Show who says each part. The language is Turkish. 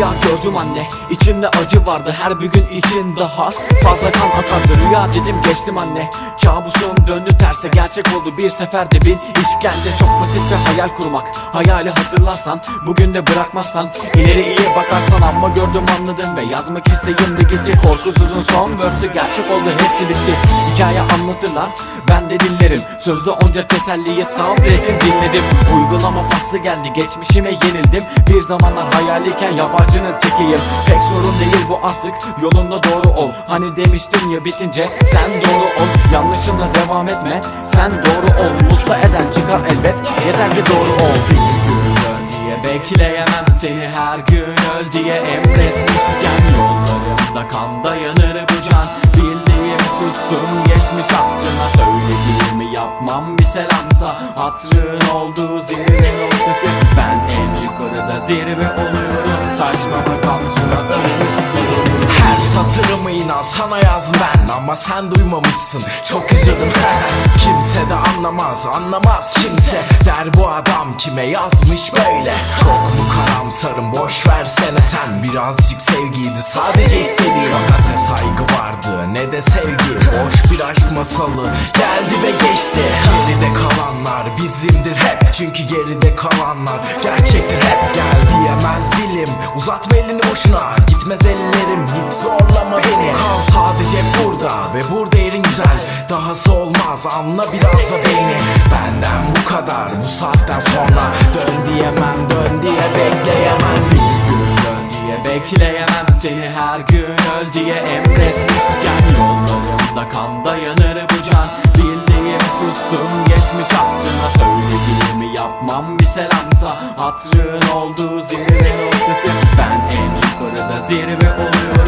Speaker 1: rüya gördüm anne İçinde acı vardı her bir gün için daha Fazla kan akardı rüya dedim geçtim anne Kabusum döndü terse. Gerçek oldu bir seferde bin işkence. Çok basit bir hayal kurmak Hayali hatırlarsan bugün de bırakmazsan ileri iyi bakarsan. Ama gördüm anladım ve yazmak isteğimdi gitti. Korkusuzun son verse'ü gerçek oldu hepsi bitti. Hikaye anlatırlar ben de dinlerim. Sözde onca teselliye sabrettim dinledim. Uygulama faslı geldi geçmişime yenildim. Bir zamanlar hayaliyken yabancının tekiyim Pek sorun değil bu artık yolunda doğru ol. Hani demiştim ya bitince sen doğru ol. Yanlışınla devam etme sen doğru ol. Mutlu eden çıkar elbet yeter ki doğru ol. Bir gün öl diye bekleyemem seni her gün öl diye emretmişken Yollarımda kan dayanır bu can. Bildiğim sustum geçmiş hatırına Söylediğimi yapmam bir selamsa. Hatrın olduğu zirve noktası zirve oluyorum. Taşmamak hatırına önümü susuyorum
Speaker 2: Her satırımı inan sana yazdım ben. Ama sen duymamışsın. Çok üzüldüm Kimse de anlamaz anlamaz kimse. Der bu adam kime yazmış böyle? Çok mu karamsarım? Boş versene sen. Birazcık sevgiydi sadece istediğim Fakat ne saygı vardı ne de sevgi. Boş bir aşk masalı geldi ve geçti. Geride kalanlar bizimdir hep. Çünkü geride kalanlar gerçektir boşuna Gitmez ellerim hiç zorlama beni. Kal sadece burada ve burada yerin güzel. Dahası olmaz anla biraz da beni Benden bu kadar bu saatten sonra. Dön diyemem dön diye bekleyemem.
Speaker 1: Bir gün öl diye bekleyemem seni. Her gün öl diye emretmişken. Yollarımda kan dayanır bu can selamsa Hatrın olduğu zirve noktası Ben en yukarıda zirve oluyorum